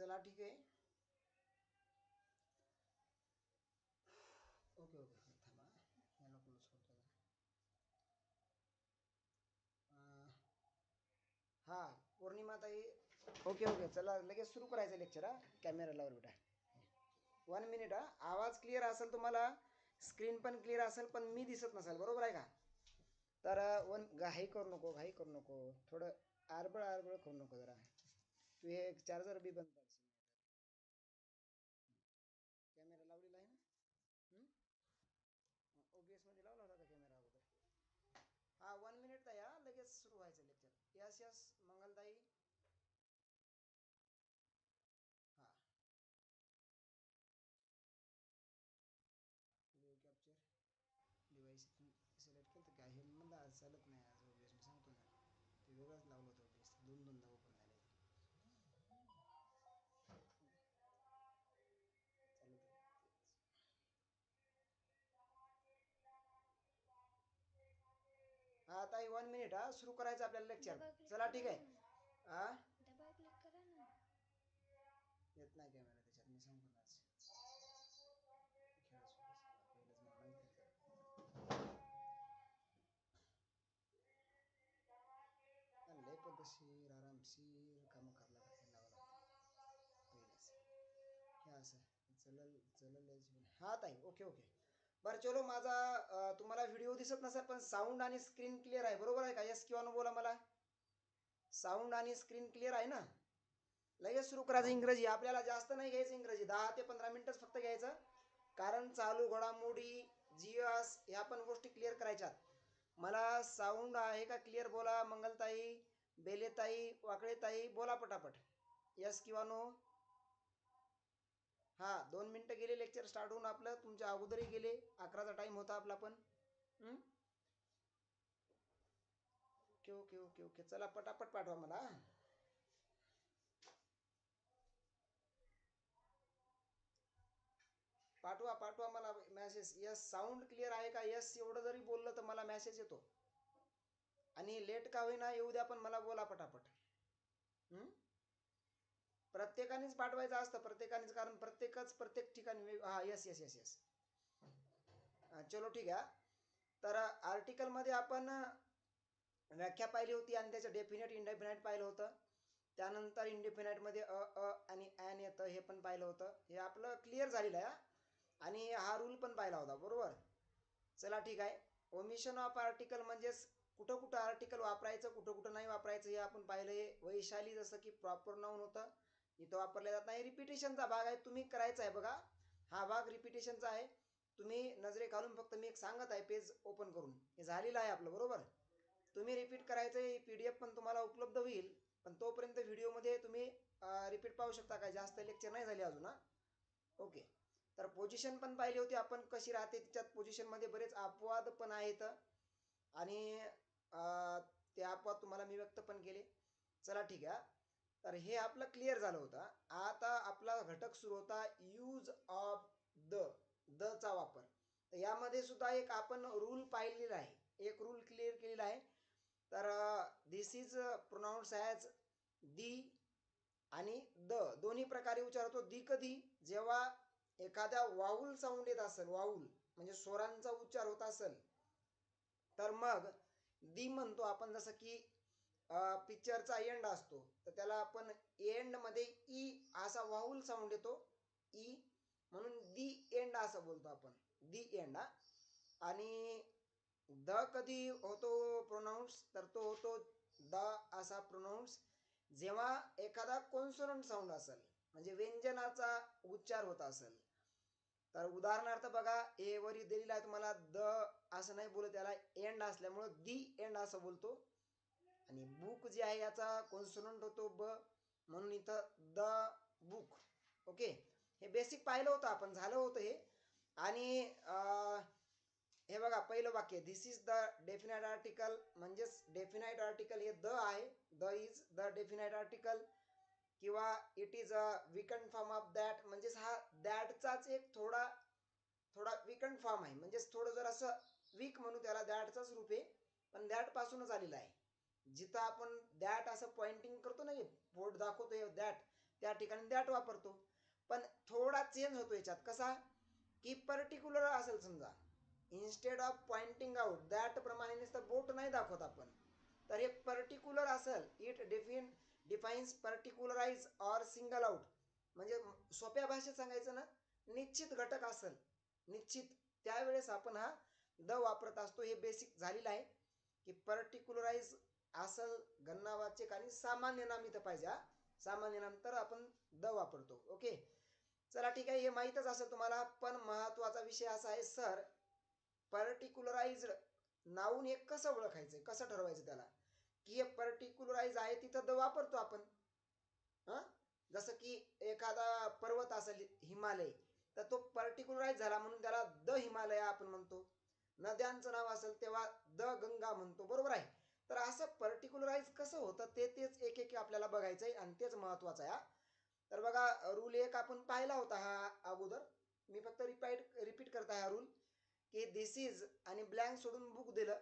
चला ठीक आहे. ओके ओके थांबा. याला क्लोज करतो जरा. हा पौर्णिमा ताई ओके ओके चला लगेच सुरू करायचं लेक्चर हा. कॅमेरा लावर बेटा. वन मिनिट हा. आवाज क्लिअर असेल तुम्हाला स्क्रीन पण क्लिअर असेल पण मी दिसत नसेल बरोबर आहे का? तर वन घाई करू नको घाई करू नको. थोडं आरबळ आरबळ करू नको जरा. तू हे चार्जर बी बंद पाडशील कॅमेरा लावलेला आहे ना ओबीएसमध्ये लावला होता का कॅमेरा अगोदर हा वन मिनिट ताई हा लगेच सुरू व्हायचं लेक्चर. यस यस हा ताई वन मिनिट हा. सुरू करायचं आपल्याला लेक्चर चला ठीक आहे. हा? येत नाही कॅमेरा त्याच्यात मी लय पद्धतशीर आरामशीर कामं करायला लागते पहिलेच. हे असं. चलल चलल हा ताई. Okay okay. बरं चलो माझा तुम्हाला व्हिडिओ दिसत नसेल पण साऊंड आणि स्क्रीन क्लिअर आहे बरोबर आहे का? यस किंवा नो बोला मला. साऊंड आणि स्क्रीन क्लिअर आहे ना? लगेच सुरू करायचं इंग्रजी. आपल्याला जास्त नाही घ्यायचं इंग्रजी. दहा ते पंधरा मिनटंच फक्त घ्यायचं. कारण चालू घडामोडी जिअस ह्या पण गोष्टी क्लिअर करायच्यात. मला साऊंड आहे का? क्लिअर बोला. मंगलताई बेलेताई वाकळेताई बोला पटापट. यस किंवा नो हा दोन मिनटं गेले लेक्चर स्टार्ट होऊन आपलं. तुमच्या अगोदरही गेले. अकराचा टाइम होता आपला पण. ओके ओके ओके ओके चला पटापट पाठवा मला पाठवा पाठवा मला मेसेज यस साऊंड क्लिअर आहे का? यस एवढं जरी बोललं तर मला मेसेज येतो. आणि लेट का होईना येऊ द्या पण मला बोला पटापट. हम्म? प्रत्येकानेच पाठवायचं असतं प्रत्येकानेच कारण प्रत्येकच प्रत्येक ठिकाणी वेग- हा यस यस यस यस चलो ठीक आहे. तर आर्टिकलमध्ये आपण व्याख्या पाहिली होती आणि त्याचं डेफिनेट इंडेफिनाईट पाहिलं होतं. त्यानंतर इंडेफिनाईटमध्ये अ अ आणि ॲन येतं हे पण पाहिलं होतं. हे आपलं क्लिअर झालेलं आहे आणि हा रूल पण पाहिला होता बरोबर? चला ठीक आहे. ओमिशन ऑफ आर्टिकल म्हणजेच कुठं कुठं आर्टिकल वापरायचं कुठं कुठं नाही वापरायचं हे आपण पाहिलं हे वैशाली जसं की प्रॉपर नाऊन होतं. इथं वापरलं जात नाही. रिपिटेशनचा भाग आहे. तुम्ही करायचा आहे बघा. हा भाग रिपिटेशनचा आहे. तुम्ही नजरे घालून फक्त मी एक सांगत आहे. पेज ओपन करून. हे झालेलं आहे आपलं बरोबर? तुम्ही रिपीट करायचं पी डी एफ पण तुम्हाला उपलब्ध होईल. पण तोपर्यंत व्हिडिओमध्ये तुम्ही रिपीट पाहू शकता काय जास्त लेक्चर नाही झाले अजून हा? ओके तर पोझिशन पण पाहिली होती. आपण कशी राहते तिच्यात पोझिशनमध्ये बरेच अपवाद पण आहेत. आणि ते अपवाद तुम्हाला मी व्यक्त पण केले. चला ठीक आहे तर हे आपलं क्लिअर झालं होतं. आता आपला घटक सुरू होता यूज ऑफ द द चा वापर. तर यामध्ये सुद्धा एक आपण रूल पाहिलेला आहे. एक रूल क्लिअर केलेला आहे. तर this is pronounce as the आणि द दोन्ही प्रकारे उच्चार होतो दी कधी? जेव्हा एखाद्या वाऊल साऊंड येत असेल वाऊल म्हणजे स्वरांचा उच्चार होत असेल तर मग दी म्हणतो आपण जसं की पिक्चरचा एंड असतो. तर त्याला आपण एंडमध्ये ई e असा वाहुल साऊंड येतो. ई म्हणून दी एंड असं बोलतो आपण. दी एंड हा. आणि द कधी होतो प्रोनाऊन्स तर तो होतो द असा प्रोनाऊन्स जेव्हा एखादा कॉन्सोनंट साऊंड असेल म्हणजे व्यंजनाचा उच्चार होत असेल. तर उदाहरणार्थ बघा ए वरी दिलेला आहे तुम्हाला द असं नाही बोलत त्याला एंड असल्यामुळं दी एंड असं बोलतो. आणि बुक जे आहे याचा कॉन्सोनंट होतो ब म्हणून इथं द बुक ओके हे बेसिक पाहिलं होतं आपण झालं होतं हे. आणि हे बघा पहिलं वाक्य this is the definite article म्हणजेच डेफिनाईट आर्टिकल हे द आहे. The is the definite article किंवा it is a weakened form of that म्हणजेच हा दॅटचाच एक थोडा थोडा विकंड फॉर्म आहे. म्हणजेच थोडं जर असं वीक म्हणू त्याला दॅटचाच रूप आहे. पण दॅटपासूनच आलेला आहे. जिथं आपण दॅट असं पॉइंटिंग करतो ना बोट दाखवतो दॅट त्या ठिकाणी दॅट वापरतो. पण थोडा चेंज होतो याच्यात. कसा? की पर्टिक्युलर असेल समजा instead of pointing out that प्रमाणे नुसतं बोट नाही दाखवत आपण. तर हे पर्टिक्युलर असेल it define defines particularise or single out म्हणजे सोप्या भाषेत सांगायचं ना निश्चित घटक असेल. निश्चित. त्यावेळेस आपण हा द वापरत असतो. हे बेसिक झालेलं आहे. की पर्टिक्युलराइज असं गणनावाचक आणि सामान्य नाम इथं पाहिजे हा. सामान्य नाम तर आपण द वापरतो. ओके? चला ठीक आहे. हे माहीतच असेल तुम्हाला पण महत्त्वाचा विषय असा आहे सर पर्टिक्युलराइज्ड नाऊन हे कसं ओळखायचं कसं ठरवायचं त्याला? की हे पर्टिक्युलराइज आहे तिथं द वापरतो आपण. हां? जसं की एखादा पर्वत असेल हिमालय तर तो पर्टिक्युलराइज झाला म्हणून त्याला द हिमालय आपण म्हणतो. नद्यांचं नाव असेल तेव्हा द गंगा म्हणतो. बरोबर आहे? तर असं पर्टिक्युलराइज कसं होतं ते तेच एक एक आपल्याला बघायचं आहे आणि तेच महत्त्वाचं आहे हा. तर बघा रूल एक आपण पाहिला होता हा अगोदर. मी फक्त रिपाईट रिपीट करत आहे हा रूल की दिस इज आणि ब्लँक सोडून बुक दिलं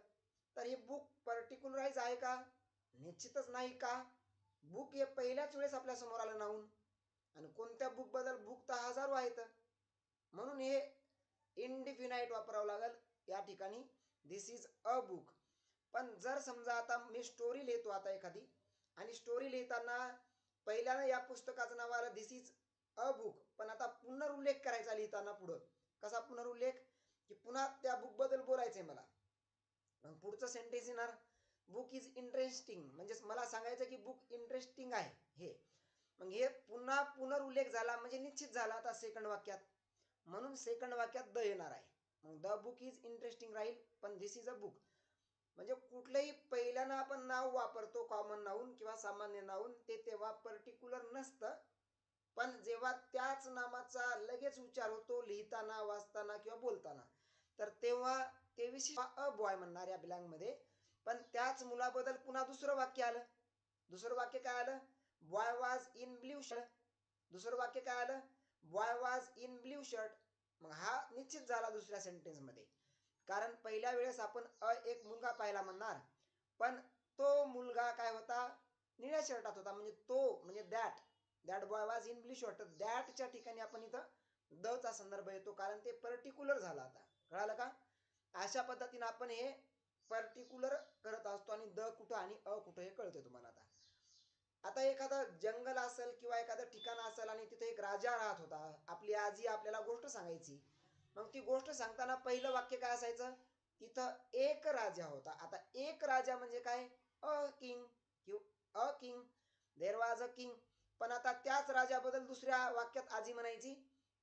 तर हे बुक पर्टिक्युलराइज आहे का? निश्चितच नाही का? बुक हे पहिल्याच वेळेस आपल्यासमोर आलं नाहून. आणि कोणत्या बुकबद्दल बुक तर हजारो आहेत. म्हणून हे इनडिफिनाईट वापरावं लागेल. या ठिकाणी दिस इज अ बुक पण जर समजा आता मी स्टोरी लिहितो आता एखादी आणि स्टोरी लिहिताना पहिल्यानं या पुस्तकाचं नाव आलं दिस इज अ बुक पण आता पुनरुल्लेख करायचा लिहिताना पुढं. कसा पुनरुल्लेख? की पुन्हा त्या बुकबद्दल बोलायचं आहे मला. मग पुढचं सेंटेन्स येणार. बुक इज इंटरेस्टिंग म्हणजे मला सांगायचं की बुक इंटरेस्टिंग आहे हे. मग हे पुन्हा पुनरुल्लेख झाला म्हणजे निश्चित झाला आता सेकंड वाक्यात. म्हणून सेकंड वाक्यात द येणार आहे. मग द बुक इज इंटरेस्टिंग राहील पण दिस इज अ बुक म्हणजे कुठलंही पहिल्यानं आपण नाव वापरतो कॉमन नाऊन किंवा सामान्य नाऊन ते तेव्हा पर्टिक्युलर नसतं. पण जेव्हा त्याच नामाचा लगेच उच्चार होतो लिहिताना वाचताना किंवा बोलताना तर तेव्हा ते विशिष्ट अ बॉय म्हणणार या ब्लँकमध्ये पण त्याच मुलाबद्दल पुन्हा दुसरं वाक्य आलं. दुसरं वाक्य काय आलं? Boy was in blue shirt दुसरं वाक्य काय आलं? Boy was in blue shirt मग हा निश्चित झाला दुसऱ्या सेंटेन्समध्ये कारण पहिल्या वेळेस आपण अ एक मुलगा पाहिला म्हणणार. पण तो मुलगा काय होता? निळ्या शर्टात होता. म्हणजे तो म्हणजे that that boy was in blue shirt दॅटच्या ठिकाणी आपण इथं दचा संदर्भ येतो. कारण ते पर्टिक्युलर झालं आता. कळालं का? अशा पद्धतीने आपण हे पर्टिक्युलर करत असतो आणि द कुठं आणि अ कुठं हे कळतं तुम्हाला आता. आता एखादं जंगल असेल किंवा एखादं ठिकाण असेल आणि तिथे एक राजा राहत होता. आपली आजी आपल्याला गोष्ट सांगायची. मग ती गोष्ट सांगताना पहिलं वाक्य काय असायचं? तिथं एक राजा होता. आता एक राजा म्हणजे काय? A king. किंवा a king. There was a king. पण आता त्याच राजाबद्दल दुसऱ्या वाक्यात आजी म्हणायची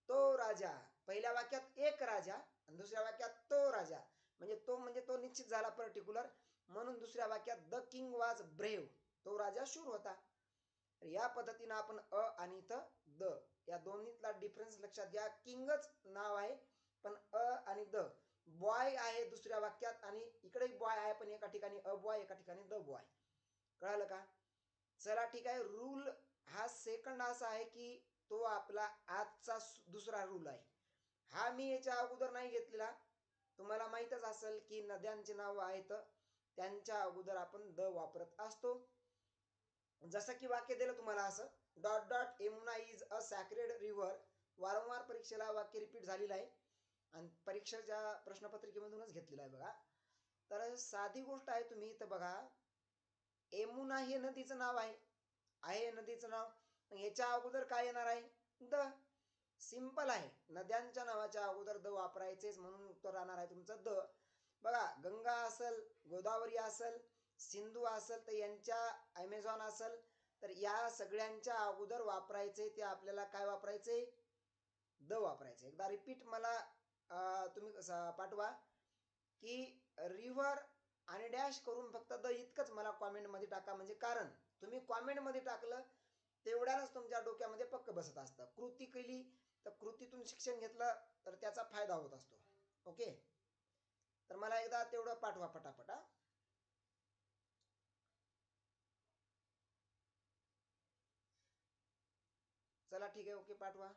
तो राजा. पहिल्या वाक्यात एक राजा आणि दुसऱ्या वाक्यात तो राजा. म्हणजे तो म्हणजे तो निश्चित झाला पर्टिक्युलर म्हणून दुसऱ्या वाक्यात द किंग वाज ब्रेव तो राजा शूर होता. तर या पद्धतीनं आपण अ आणि इथं द या दोन्हीतला डिफरन्स लक्षात घ्या. किंगच नाव आहे. पण अ आणि द. बॉय आहे दुसऱ्या वाक्यात आणि इकडे बॉय आहे पण एका ठिकाणी अ बॉय एका ठिकाणी द बॉय. कळालं का? चला ठीक आहे रूल हा सेकंड असा आहे की तो आपला आजचा दुसरा रूल आहे. हा मी याच्या अगोदर नाही घेतलेला. तुम्हाला माहीतच असेल की नद्यांचे नाव आहेत त्यांच्या अगोदर आपण द वापरत असतो. जसं की वाक्य दिलं तुम्हाला असं dot dot Yamuna is a sacred river वारंवार परीक्षेला वाक्य रिपीट झालेलं आहे. आणि परीक्षेच्या प्रश्नपत्रिकेमधूनच घेतलेलं आहे बघा. तर साधी गोष्ट आहे तुम्ही इथं बघा. यमुना हे नदीचं नाव आहे. आहे नदीचं नाव. याच्या अगोदर काय येणार आहे? द. सिंपल आहे. नद्यांच्या नावाच्या अगोदर द वापरायचेच म्हणून उत्तर राहणार आहे तुमचं द. बघा गंगा असेल गोदावरी असेल सिंधू असेल तर यांच्या ॲमेझॉन असेल तर या सगळ्यांच्या अगोदर वापरायचे ते आपल्याला काय वापरायचे? द वापरायचे. एकदा रिपीट मला तुम्ही पाठवा की रिव्हर आणि डॅश करून फक्त द इतकंच मला कॉमेंटमध्ये टाका. म्हणजे कारण तुम्ही कॉमेंटमध्ये टाकलं तेवढ्यानंच तुमच्या डोक्यामध्ये पक्क बसत असतं. कृती केली तर कृतीतून शिक्षण घेतलं तर त्याचा फायदा होत असतो. ओके? तर मला एकदा तेवढं पाठवा पटापट हा. चला ठीक आहे. ओके पाठवा.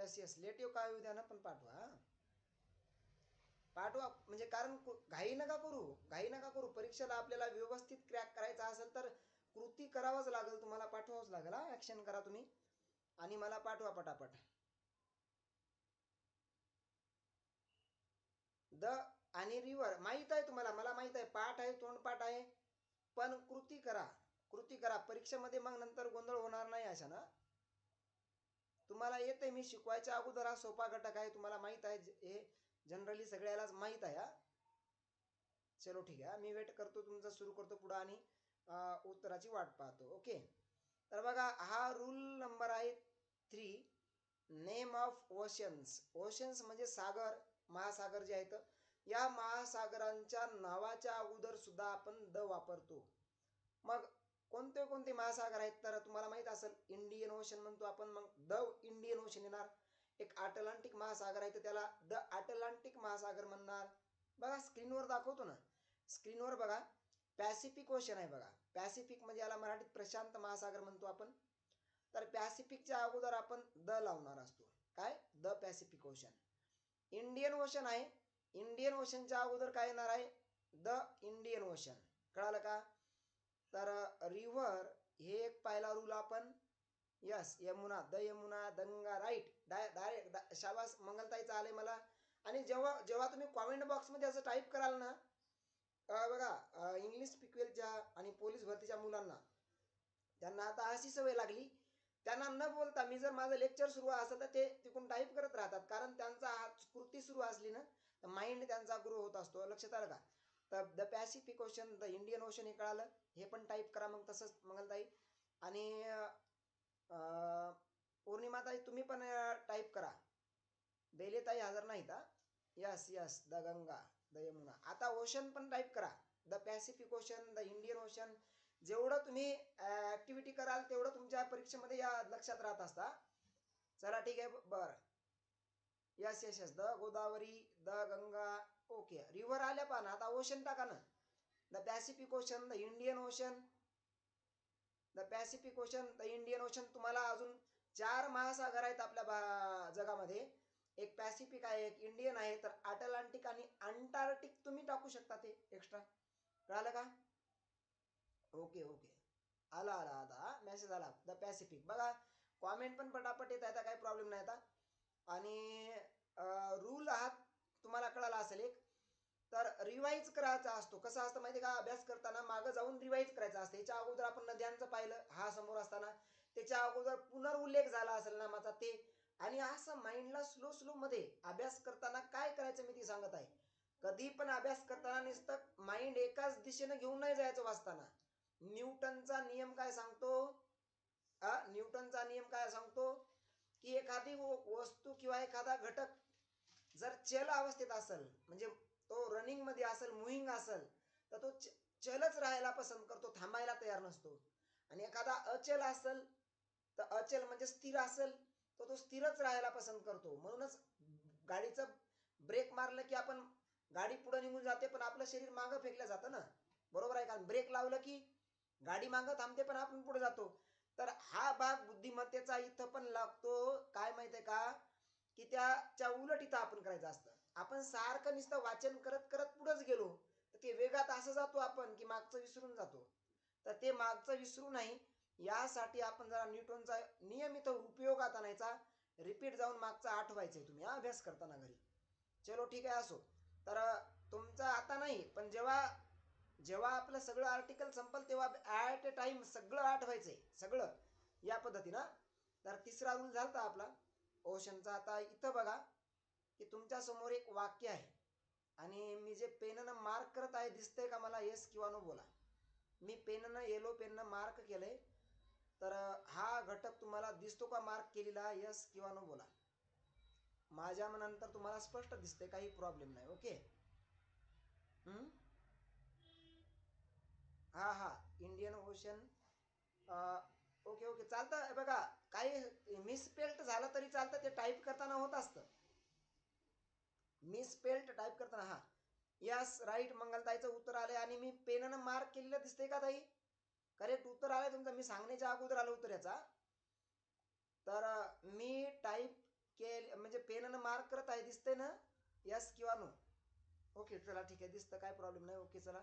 यस यस लेट येऊ काय उद्या ना पण पाठवा पाठवा. म्हणजे कारण घाई नका करू. घाई नका करू. परीक्षेला आपल्याला व्यवस्थित क्रॅक करायचा असेल तर कृती करावंच लागेल. तुम्हाला पाठवावंच लागेल हा. ॲक्शन करा तुम्ही. आणि मला पाठवा पटापट. द आणि रिवर माहीत आहे तुम्हाला. मला माहीत आहे. पाठ आहे तोंडपाठ आहे. पण कृती करा. कृती करा. परीक्षेमध्ये मग नंतर गोंधळ होणार नाही अशा ना. तुम्हाला येते मी शिकवायच्या अगोदर हा सोपा घटक आहे तुम्हाला माहीत आहे हे जनरली सगळ्यालाच माहीत आहे हा. चलो ठीक आहे मी वेट करतो तुमचं सुरू करतो पुढं आणि उत्तराची वाट पाहतो ओके तर बघा हा रूल नंबर आहे three name of oceans oceans म्हणजे सागर महासागर जे आहेत या महासागरांच्या नावाच्या अगोदर सुद्धा आपण द वापरतो. मग कोणते कोणते महासागर आहेत? तर तुम्हाला माहीत असेल इंडियन ओशन म्हणतो आपण मग. द इंडियन ओशन येणार. एक अटलांटिक महासागर आहे तर त्याला द अटलांटिक महासागर म्हणणार. बघा स्क्रीनवर दाखवतो ना. स्क्रीनवर बघा. पॅसिफिक ओशन आहे बघा. पॅसिफिक म्हणजे याला मराठीत प्रशांत महासागर म्हणतो आपण. तर पॅसिफिकच्या अगोदर आपण द लावणार असतो. काय? The Pacific ocean Indian ocean आहे. इंडियन ओशनच्या अगोदर काय येणार आहे? द इंडियन ओशन कळालं का? तर रिव्हर हे एक पाहिला रूल आपण यस यमुना द यमुना दंगा राईट डाय डायरेक्ट शाबास मंगलताईचं आले मला. आणि जेव्हा जेव्हा तुम्ही कॉमेंट बॉक्समध्ये असं टाईप कराल ना बघा इंग्लिश पिक्वेलच्या आणि पोलीस भरतीच्या मुलांना त्यांना आता अशी सवय लागली. त्यांना न बोलता मी जर माझं लेक्चर सुरू असेल तर ते तिकडून टाईप करत राहतात. कारण त्यांचा हा कृती सुरू असली ना तर माइंड त्यांचा ग्रो होत असतो. लक्षात आलं का? तर the Pacific ocean the Indian ocean हे कळालं. हे पण टाईप करा मग तसंच मंगलताई आणि पौर्णिमाताई तुम्ही पण टाईप करा. बेलेताई हजर नाहीत हा. Yes yes the Ganga the Yamuna आता ओशन पण टाईप करा. The Pacific ocean the Indian ocean जेवढं तुम्ही ॲक्टिव्हिटी कराल तेवढं तुमच्या परीक्षेमध्ये या लक्षात राहत असता. चला ठीक आहे बरं. Yes yes yes the Godavari the Ganga okay river आल्या पण आता ओशन टाका ना. The Pacific ocean the Indian ocean the Pacific ocean the Indian ocean तुम्हाला अजून चार महासागर आहेत आपल्या भा जगामध्ये. एक पॅसिफिक आहे एक इंडियन आहे. तर अटलांटिक आणि अंटार्क्टिक तुम्ही टाकू शकता ते एक्स्ट्रा कळालं का? ओके ओके आला आला आता मेसेज आला. द पॅसिफिक बघा कॉमेंट पण पटापट येत आता काही प्रॉब्लेम नाही आता. आणि रूल आहात तुम्हाला कळाला असेल एक? तर रिवाईज करायचा असतो. कसं असतं माहिती का? अभ्यास करताना मागं जाऊन रिवाईज करायचा असतं. याच्या अगोदर आपण नद्यांचं पाहिलं हा समोर असताना. त्याच्या अगोदर पुनर्उल्लेख झाला असेल नामाचा ते. आणि असं माइंडला स्लो स्लो मध्ये अभ्यास करताना काय करायचं मी ती सांगत आहे. कधी पण अभ्यास करताना नुसतं माइंड एकाच दिशेनं घेऊन नाही जायचं वाचताना. न्यूटनचा नियम काय सांगतो? आ न्यूटनचा नियम काय सांगतो? की एखादी वस्तू किंवा एखादा घटक जर चल अवस्थेत असेल म्हणजे तो रनिंगमध्ये असेल मुहिंग असेल तर तो चलच राहायला पसंत करतो थांबायला तयार नसतो. आणि एखादा अचल असेल तर अचल म्हणजे स्थिर असेल तर तो स्थिरच राहायला पसंत करतो. म्हणूनच गाडीचं ब्रेक मारलं की आपण गाडी पुढे निघून जाते पण आपलं शरीर मागं फेकलं जातं ना. बरोबर आहे का? ब्रेक लावलं की गाडी मागं थांबते पण आपण पुढे जातो. तर हा भाग बुद्धिमत्तेचा इथं पण लागतो. काय माहितीये का? की त्याच्या उलट इथं आपण करायचं असतं. आपण सारखं नुसतं वाचन करत करत पुढंच गेलो तर ते वेगात असं जातो आपण की मागचं विसरून जातो. तर ते मागचं विसरू नाही यासाठी आपण जरा न्यूटनचा नियमित इथं उपयोगात आणायचा. रिपीट जाऊन मागचा आठवायचंय तुम्ही हा अभ्यास करताना घरी. चलो ठीक आहे असो. तर तुमचा आता नाही पण जेव्हा जेव्हा आपलं सगळं आर्टिकल संपल तेव्हा ॲट ए टाईम सगळं आहे सगळं. या पद्धतीनं. तर तिसरा रूल झाला आपला. ओशनचा. आता इथं बघा की तुमच्यासमोर एक वाक्य आहे. आणि मी जे पेननं मार्क करत आहे दिसतंय का मला? येस किंवा नो बोला. मी पेननं येलो पेननं मार्क केलंय. तर हा घटक तुम्हाला दिसतो का मार्क केलेला? यस किंवा नो बोला. माझ्या मनानंतर तुम्हाला स्पष्ट दिसते काही प्रॉब्लेम नाही ओके हम्म? हा हा. इंडियन ओशन ओके ओके चालतं. बघा काही मिसपेल्ट झालं तरी चालतं ते टाईप करताना होत असतं. मिसपेल्ट टाईप करताना हा. यस राईट मंगलताईचं उत्तर आलं आणि मी पेननं मार्क केलेलं दिसतंय का ताई? करेक्ट उत्तर आलं तुमचं. मी सांगण्याच्या अगोदर आलं उत्तर याचा तर मी टाईप केले म्हणजे पेननं मार्क करत आहे दिसतंय ना? यस किंवा नो ओके चला ठीक आहे. दिसतं काय प्रॉब्लेम नाही. ओके चला.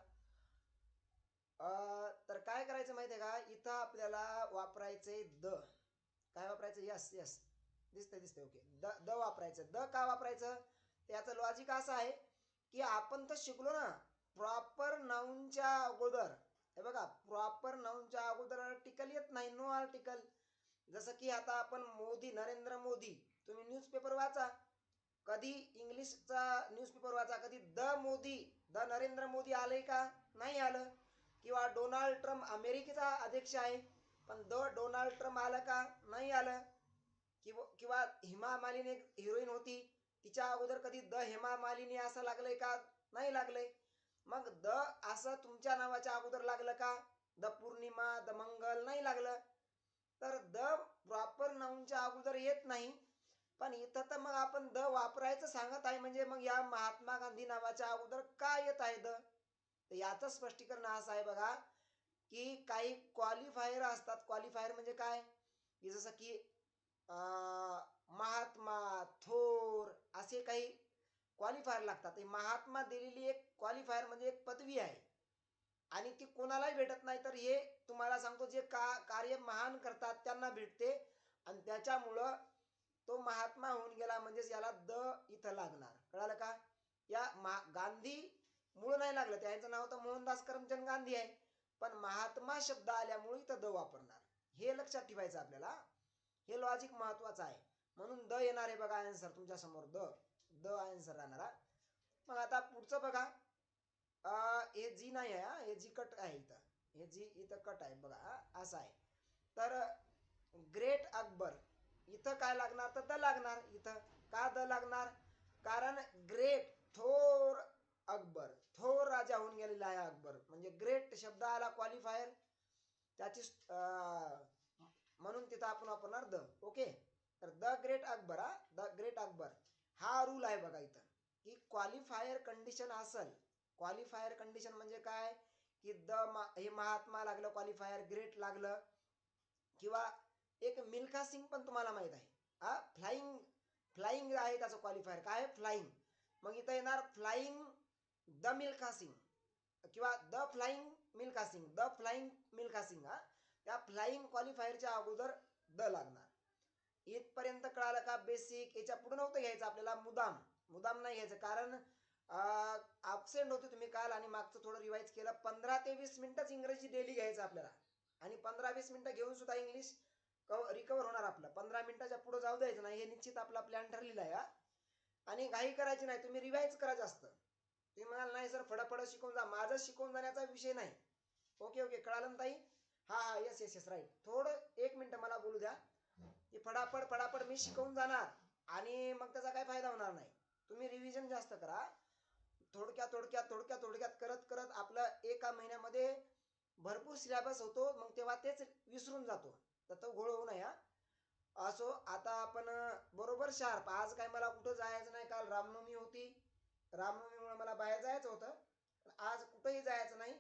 तर काय करायचं माहिती आहे का? इथं आपल्याला वापरायचंय द. काय वापरायचं? यस यस दिसतंय दिसतंय. ओके द द वापरायचं. द का वापरायचं? त्याचं लॉजिक असं आहे की आपण तर शिकलो ना प्रॉपर नाऊनच्या अगोदर. हे बघा प्रॉपर नाऊनच्या अगोदर आर्टिकल येत नाही नो आर्टिकल जसं की आता आपण मोदी नरेंद्र मोदी तुम्ही न्यूजपेपर वाचा. कधी इंग्लिशचा न्यूजपेपर वाचा कधी द मोदी द नरेंद्र मोदी आलंय का? नाही आलं. किंवा डोनाल्ड ट्रम्प अमेरिकेचा अध्यक्ष आहे. पण द डोनाल्ड ट्रम्प आलं का? नाही आलं. किंवा किंवा हेमा मालिनी एक हिरोईन होती. तिच्या अगोदर कधी द हेमा मालिनी असं लागलंय का? नाही लागलंय. मग द असं तुमच्या नावाच्या अगोदर लागलं का? द पौर्णिमा द मंगल नाही लागलं. तर द प्रॉपर नाऊनच्या अगोदर येत नाही. पण इथं तर मग आपण द वापरायचं सांगत आहे. म्हणजे मग या महात्मा गांधी नावाच्या अगोदर का येत आहे द? तर याचं स्पष्टीकरण असं आहे बघा. की काही क्वालिफायर असतात. क्वालिफायर म्हणजे काय? की जसं की अं, महात्मा थोर असे काही क्वालिफायर लागतात. महात्मा दिलेली एक क्वालिफायर म्हणजे एक पदवी आहे. आणि ती कोणालाही भेटत नाही. तर हे तुम्हाला सांगतो जे का कार्य महान करतात त्यांना भेटते. आणि त्याच्यामुळं तो महात्मा होऊन गेला म्हणजेच याला द इथं लागणार. कळालं का? या मा गांधी मूळ नाही लागलं. त्यांचं नाव तर मोहनदास करमचंद गांधी आहे. पण महात्मा शब्द आल्यामुळे इथं द वापरणार. हे लक्षात ठेवायचं आपल्याला. हे लॉजिक महत्वाचं आहे. म्हणून द येणार आहे बघा आन्सर तुमच्यासमोर द. द आन्सर राहणार मग आता पुढचं बघा. हे जी नाही आहे हा, हे जी कट आहे इथं. हे जी इथं कट आहे बघा हा, असं आहे. तर ग्रेट अकबर इथं काय लागणार? तर द लागणार इथं. का द लागणार? कारण ग्रेट थोर अकबर. थोर राजा होऊन गेलेला आहे अकबर. म्हणजे ग्रेट शब्द आला क्वालिफायर त्याची म्हणून तिथं आपण वापरणार द. ओके तर द ग्रेट अकबर हा. The great Akbar. हा रूल आहे बघा इथं. की क्वालिफायर कंडिशन असल क्वालिफायर कंडिशन म्हणजे काय? की द मा हे महात्मा लागलं क्वालिफायर ग्रेट लागलं. किंवा एक मिल्खा सिंग पण तुम्हाला माहीत आहे. हा फ्लाइंग फ्लाइंग आहे त्याचं क्वालिफायर काय? फ्लाइंग मग इथं येणार फ्लाइंग द मिल्खासिंग किंवा the flying Milkha Singh the flying Milkha Singh हा. त्या फ्लाइंग क्वालिफायरच्या अगोदर द लागणार. इथपर्यंत कळालं का बेसिक याच्यापुढे नव्हतं घ्यायचं आपल्याला मुदाम. मुदाम नाही घ्यायचं कारण ॲबसेंट होते तुम्ही काल आणि मागचं थोडं रिवाईज केलं पंधरा ते वीस मिनिटच इंग्रजी डेली घ्यायचं आपल्याला. आणि पंधरा वीस मिनटं घेऊन सुद्धा इंग्लिश कव रिकवर होणार आपलं. पंधरा मिनटाच्या पुढं जाऊ द्यायचं नाही हे निश्चित आपला प्लॅन ठरलेला आहे हा. आणि घाई करायची नाही तुम्ही रिवाईज करा जास्त. तुम्ही म्हणाल नाही सर फडाफड शिकवून जा. माझं शिकवून जाण्याचा विषय नाही. Okay okay. कळालं ना ताई? हा हा. येस येस येस राईट थोडं एक मिनटं मला बोलू द्या. की फडाफड फडाफड मी शिकवून जाणार आणि मग त्याचा काय फायदा होणार नाही. तुम्ही रिव्हिजन जास्त करा. थोडक्यात थोडक्यात थोडक्यात थोडक्यात करत करत आपलं एका महिन्यामध्ये भरपूर सिलेबस होतो. मग तेव्हा तेच विसरून जातो. तर तो घोळ होऊ नये हा. असो आता आपण बरोबर शार्प. आज काय मला कुठं जायचं नाही. काल रामनवमी होती. रामनवमीमुळे मला बाहेर जायचं होतं. आज कुठंही जायचं नाही.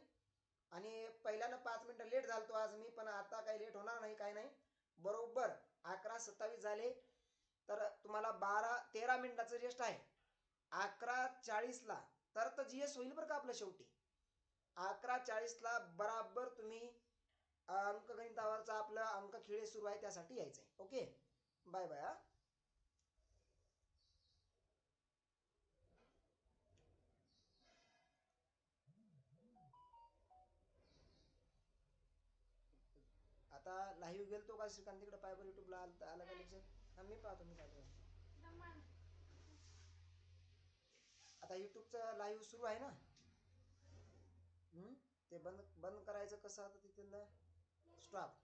आणि पहिल्यानं पाच मिनटं लेट झालतो आज मी पण आता काही लेट होणार नाही काही नाही. बरोबर अकरा सत्तावीस झाले. तर तुम्हाला बारा तेरा मिनटाचं रेस्ट आहे. अकरा चाळीसला तर तर जी एस होईल बरं का आपलं शेवटी. अकरा चाळीसला बराबर तुम्ही अंकगणितावरचा आपलं अंक खेळे सुरू आहे त्यासाठी यायचं आहे ओके बाय बाय हा आता लाईव्ह गेलतो का श्रीकांत तिकडे पायबर युट्यूबला आलं आलं का लेक्चर हा मी पाहतो मी काय आता युट्यूबचं लाईव्ह सुरू आहे ना? हम्म? ते बंद बंद करायचं कसं आता तिथलं स्टॉप